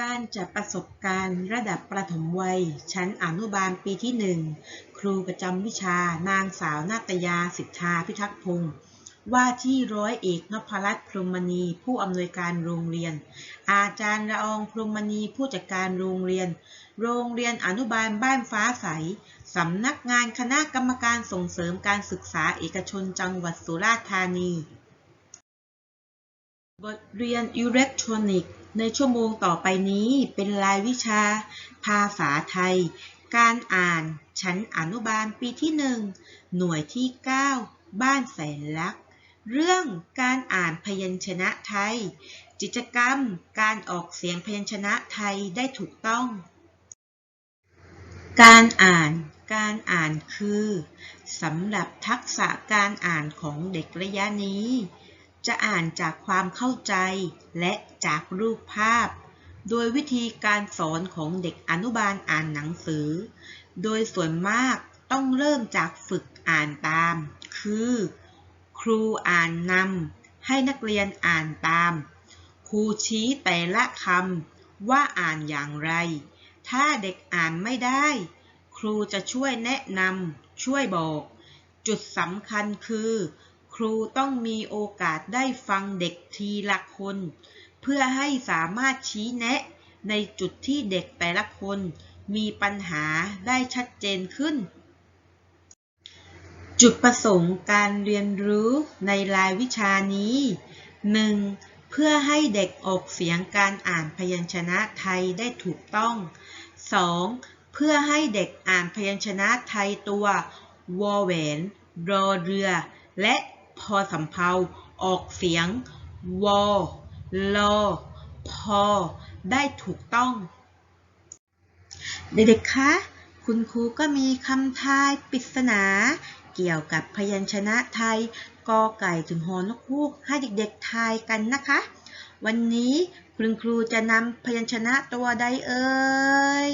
การจัดประสบการณ์ระดับประถมวัย ชั้นอนุบาลปีที่ 1 ครูประจำวิชานางสาวนาตยาสิทธาพิทักษ์พงศ์ว่าที่ร้อยเอกนพรัตน์พรหมณี ผู้อำนวยการโรงเรียน อาจารย์ละอองพรหมณีผู้จัดการโรงเรียน โรงเรียนอนุบาลบ้านฟ้าใสสำนักงานคณะกรรมการส่งเสริมการศึกษาเอกชนจังหวัดสุราษฎร์ธานี บทเรียนอิเล็กทรอนิกส์ ในชั่วโมงต่อไปนี้เป็นรายวิชา ภาษาไทย การอ่าน ชั้นอนุบาลปีที่ 1 หน่วยที่ 9 บ้านแสนลัก เรื่องการอ่านพยัญชนะไทย กิจกรรม การออกเสียงพยัญชนะไทยได้ถูกต้อง การอ่าน การอ่านคือสำหรับทักษะการอ่านของเด็กระยะนี้จะอ่านจากความเข้าใจและ จากรูปภาพ โดยวิธีการสอนของเด็กอนุบาลอ่านหนังสือ โดยส่วนมากต้องเริ่มจากฝึกอ่านตาม คือ ครูอ่านนำให้นักเรียนอ่านตาม ครูชี้แต่ละคำว่าอ่านอย่างไร ถ้าเด็กอ่านไม่ได้ ครูจะช่วยแนะนำช่วยบอก จุดสำคัญคือ ครูต้องมีโอกาสได้ฟังเด็กทีละคน เพื่อให้สามารถชี้แนะ ในจุดที่เด็กแต่ละคนมีปัญหาได้ชัดเจนขึ้น จุดประสงค์การเรียนรู้ในรายวิชานี้ 1. เพื่อให้เด็กออกเสียงการอ่านพยัญชนะไทยได้ถูกต้อง 2. เพื่อให้เด็กอ่านพยัญชนะไทยตัววอแหวนรอเรือ และพอสำเพาออกเสียงวอ ลอพอ ได้ถูกต้อง เด็กๆ คะ คุณครูก็มีคำทายปริศนา เกี่ยวกับพยัญชนะไทยกอไก่ถึงหอนกฮูกให้เด็กๆ ทายกันนะคะ วันนี้คุณครูจะนำพยัญชนะตัวใดเอ่ย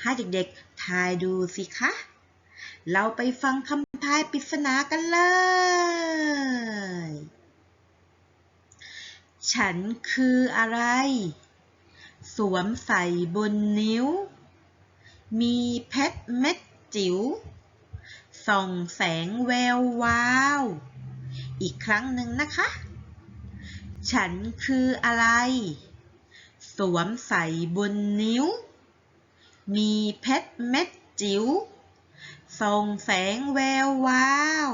ให้เด็กๆ ทายดูสิคะ เราไปฟังคำทายปริศนากันเลย ฉันคืออะไร สวมใส่บนนิ้ว มีเพชรเม็ดจิ๋ว ส่องแสงแวววาว อีกครั้งหนึ่งนะคะ ฉันคืออะไร สวมใส่บนนิ้ว มีเพชรเม็ดจิ๋ว ส่องแสงแวววาว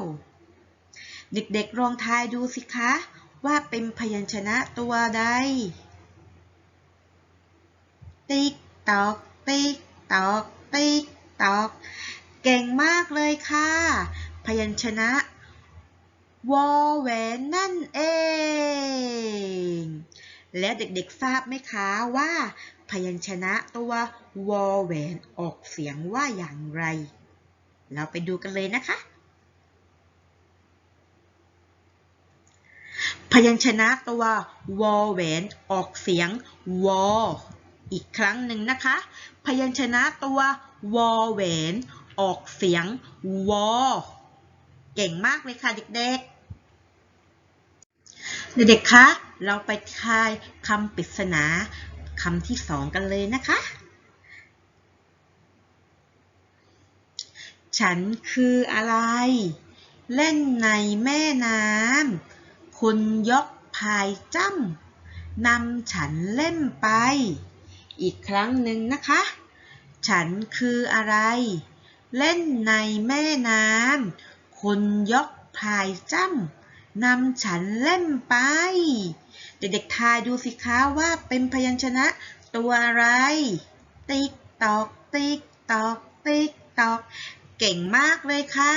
เด็กๆลองทายดูสิคะ ว่าเป็นพยัญชนะตัวใด ติ๊กตอก ติ๊กตอก ติ๊กตอก เก่งมากเลยค่ะ พยัญชนะวอแหวนนั่นเอง แล้วเด็กๆทราบไหมคะว่า พยัญชนะตัววอแหวนออกเสียงว่าอย่างไร เราไปดูกันเลยนะคะ พยัญชนะตัววอแหวนออกเสียงวออีกครั้งหนึ่งนะคะ พยัญชนะตัววอแหวนออกเสียงวอเก่งมากเลยค่ะเด็กๆ เด็กๆคะเราไปทายคำปริศนาคำที่สองกันเลยนะคะ ฉันคืออะไร เล่นในแม่น้ำ คนยกพายจ้ำนำฉันเล่นไป อีกครั้งหนึ่งนะคะ ฉันคืออะไร เล่นในแม่น้ำคนยกพายจ้ำนำฉันเล่นไป เด็กๆทายดูสิคะว่าเป็นพยัญชนะตัวอะไร ติ๊กตอก ติ๊กตอก ติ๊กตอก เก่งมากเลยค่ะ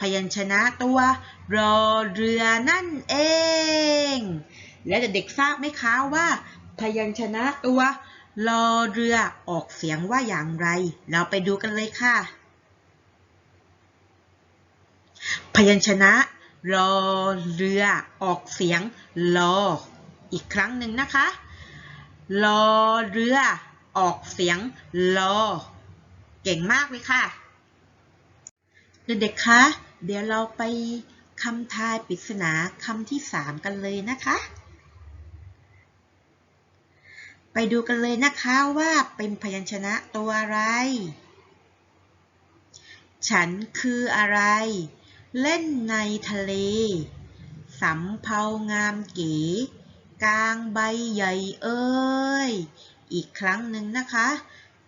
พยัญชนะตัวรอเรือนั่นเอง และเด็กๆทราบไหมคะว่า พยัญชนะตัวรอเรือออกเสียงว่าอย่างไร เราไปดูกันเลยค่ะ พยัญชนะรอเรือออกเสียงรออีกครั้งหนึ่งนะคะรอเรือออกเสียงรอเก่งมากเลยค่ะ เด็กๆคะ เดี๋ยวเราไป คำทายปริศนาคำที่สามกันเลยนะคะ ไปดูกันเลยนะคะว่าเป็นพยัญชนะตัวอะไร ฉันคืออะไร เล่นในทะเล สำเภางามเก๋กลางใบใหญ่เอ้ย อีกครั้งหนึ่งนะคะ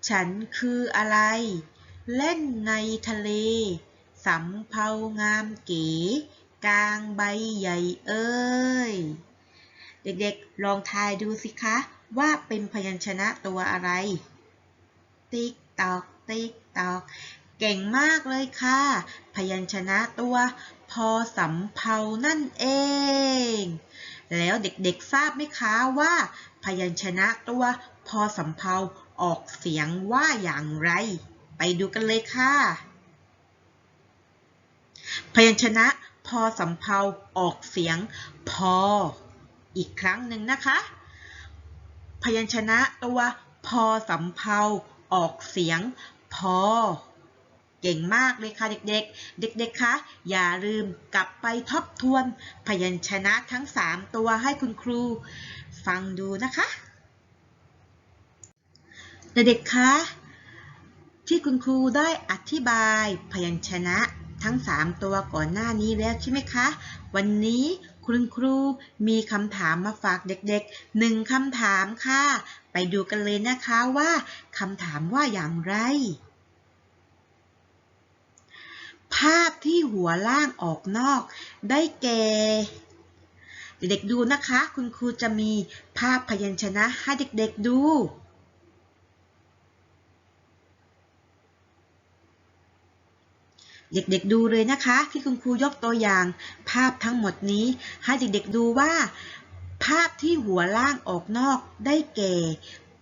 ฉันคืออะไร เล่นในทะเลสำเภางามเก๋ กลางใบใหญ่เอ้ย เด็กๆ ลองทายดูสิคะ ว่าเป็นพยัญชนะตัวอะไร ติ๊กตอก ติ๊กตอก เก่งมากเลยค่ะ พยัญชนะตัวพอสำเภานั่นเอง แล้วเด็กๆ ทราบไหมคะว่า พยัญชนะตัวพอสำเภาออกเสียงว่าอย่างไร ไปดูกันเลยค่ะ พยัญชนะ พอสำเภาออกเสียงพอ อีกครั้งหนึ่งนะคะ พยัญชนะตัวพอสำเภาออกเสียงพอ เก่งมากเลยค่ะเด็กๆ เด็กๆคะอย่าลืมกลับไปทบทวน พยัญชนะทั้ง 3 ตัวให้คุณครู ฟังดูนะคะ เด็กๆคะที่คุณครูได้อธิบายพยัญชนะ ทั้ง 3 ตัวก่อนหน้านี้แล้วใช่ไหมคะ วันนี้คุณครูมีคำถามมาฝากเด็กๆหนึ่งคำถามค่ะ ไปดูกันเลยนะคะว่าคำถามว่าอย่างไร ภาพที่หัวล่างออกนอก ได้แก่เด็กๆดูนะคะ คุณครูจะมีภาพพยัญชนะให้เด็กๆดู เด็กๆดูเลยนะคะ ที่คุณครูยกตัวอย่าง ภาพทั้งหมดนี้ ให้เด็กๆดูว่า ภาพที่หัวล่างออกนอกได้แก่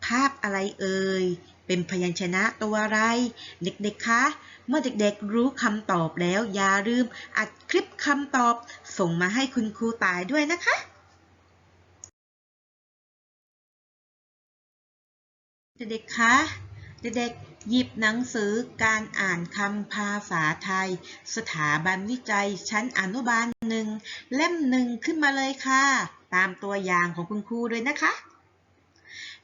ภาพอะไรเอ่ยเป็นพยัญชนะตัวอะไร เด็กๆคะเมื่อเด็กๆรู้คำตอบแล้ว อย่าลืมอัดคลิปคำตอบ ส่งมาให้คุณครูตายด้วยนะคะเด็กๆคะ เด็กๆ หยิบหนังสือการอ่านคำภาษาไทย สถาบันวิจัยชั้นอนุบาลหนึ่งเล่มหนึ่งขึ้นมาเลยค่ะ ตามตัวอย่างของคุณครูเลยนะคะ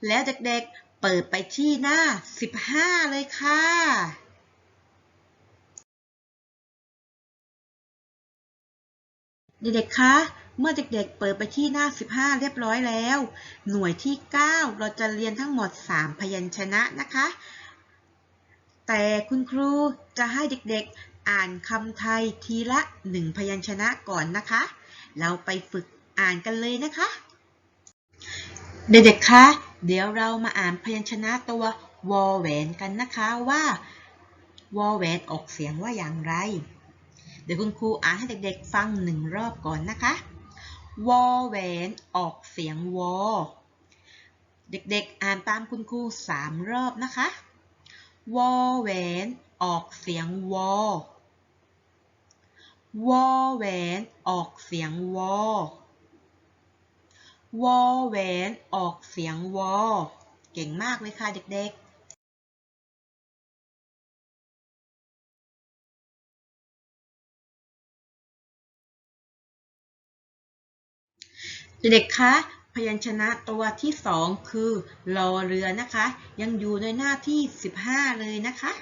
แล้วเด็กๆ เปิดไปที่หน้า 15 เลยค่ะเด็กๆ คะ เมื่อเด็กๆ เปิดไปที่หน้า 15 เรียบร้อยแล้ว หน่วยที่ 9 เราจะเรียนทั้งหมด 3 พยัญชนะนะคะ แต่คุณครูจะให้เด็กๆอ่านคำไทยทีละ 1 พยัญชนะก่อนนะคะ เราไปฝึกอ่านกันเลยนะคะ เด็กๆ คะ เดี๋ยวเรามาอ่านพยัญชนะตัววอแหวนกันนะคะว่าวอแหวนออกเสียงว่าอย่างไร เดี๋ยวคุณครูอ่านให้เด็กๆฟังหนึ่งรอบก่อนนะคะ วอแหวนออกเสียงวอเด็กๆ อ่านตามคุณครูสามรอบนะคะ วอแหวนออกเสียงวอ วอแหวนออกเสียงวอ วอแหวนออกเสียงวอ เก่งมากเลยค่ะเด็กๆ เด็กๆคะพยัญชนะตัวที่สองคือรอเรือนะคะ ยังอยู่ในหน้าที่ 15 เลยนะคะ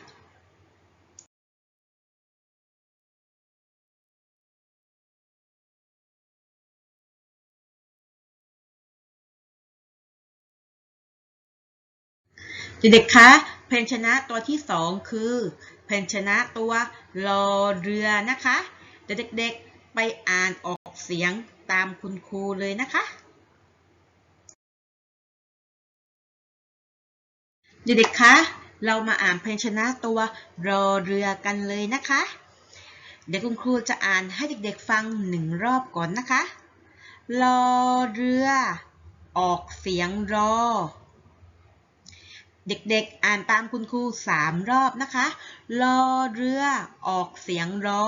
เด็กๆคะพยัญชนะตัวที่สองคือพยัญชนะตัวรอเรือนะคะเด็กๆไปอ่านออกเสียง ตามคุณครูเลยนะคะ เด็กๆคะเรามาอ่านพยัญชนะตัวรอเรือกันเลยนะคะ เดี๋ยวคุณครูจะอ่านให้เด็กๆฟังหนึ่งรอบก่อนนะคะรอเรือ ออกเสียงรอ เด็กๆอ่านตามคุณครูสามรอบนะคะรอเรือ ออกเสียงรอ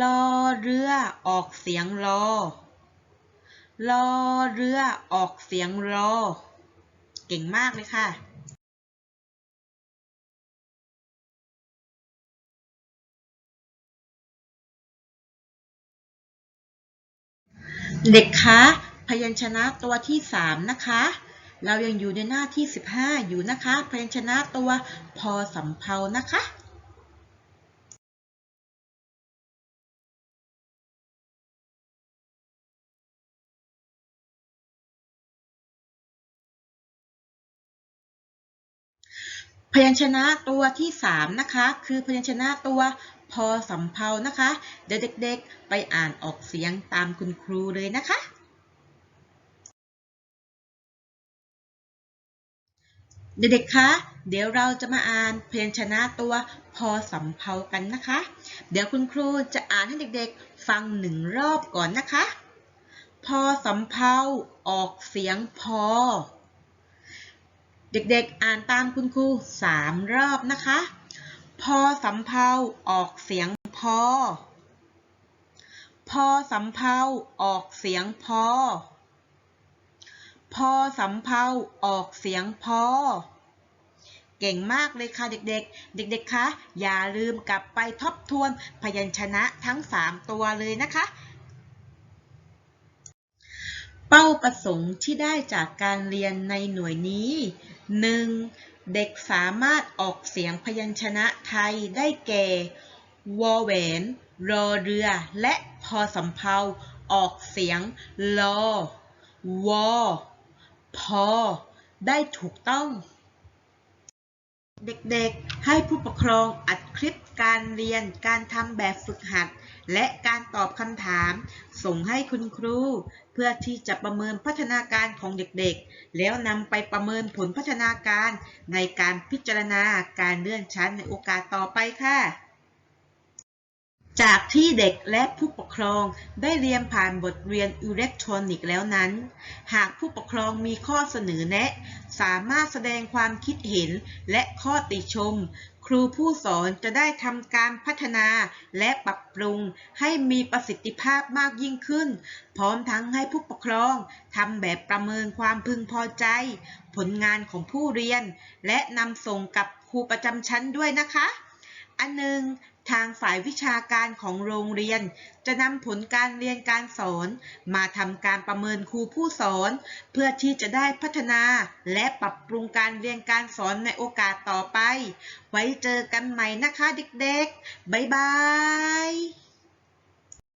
รอเรือออกเสียงรอรอเรือออกเสียงรอ เก่งมากเลยค่ะ เด็กคะพยัญชนะตัวที่สามนะคะ เรายังอยู่ในหน้าที่ 15 อยู่นะคะ พยัญชนะตัวพอสำเพานะคะ พยัญชนะตัวที่ 3 นะคะ คือพยัญชนะตัวพอสำเพานะคะ เดี๋ยวเด็กๆ ไปอ่านออกเสียงตามคุณครูเลยนะคะ เด็กๆคะ เดี๋ยวเราจะมาอ่านพยัญชนะตัวพอสำเพากันนะคะ เดี๋ยวคุณครูจะอ่านให้เด็กๆ ฟังหนึ่งรอบก่อนนะคะ พอสำเพาออกเสียงพอ เด็กๆ อ่านตามคุณครูสามรอบนะคะ พอสำเพาออกเสียงพอ พอสำเพาออกเสียงพอ พอสำเพาออกเสียงพอ เก่งมากเลยค่ะเด็กๆ เด็กๆ คะ อย่าลืมกลับไปทบทวนพยัญชนะทั้ง 3 ตัวเลยนะคะเป้าประสงค์ที่ได้จากการเรียนในหน่วยนี้ 1. เด็กสามารถออกเสียงพยัญชนะไทยได้แก่ วอแหวน รอเรือ และพอสำเพาออกเสียงลอวอพอ ได้ถูกต้อง เด็กๆ ให้ผู้ปกครองอัดคลิป การเรียน การทำแบบฝึกหัด และการตอบคำถาม ส่งให้คุณครู เพื่อที่จะประเมินพัฒนาการของเด็กๆ แล้วนำไปประเมินผลพัฒนาการในการพิจารณาการเลื่อนชั้นในโอกาสต่อไปค่ะจากที่เด็กและผู้ปกครองได้เรียนผ่านบทเรียนอิเล็กทรอนิกส์แล้วนั้น หากผู้ปกครองมีข้อเสนอแนะ สามารถแสดงความคิดเห็นและข้อติชม ครูผู้สอนจะได้ทำการพัฒนาและปรับปรุงให้มีประสิทธิภาพมากยิ่งขึ้น พร้อมทั้งให้ผู้ปกครองทำแบบประเมินความพึงพอใจ ผลงานของผู้เรียน และนำส่งกับครูประจำชั้นด้วยนะคะ อันหนึ่ง ทางฝ่ายวิชาการของโรงเรียน จะนำผลการเรียนการสอน มาทำการประเมินครูผู้สอน เพื่อที่จะได้พัฒนาและปรับปรุงการเรียนการสอนในโอกาสต่อไป ไว้เจอกันใหม่นะคะเด็กๆ บ๊ายบาย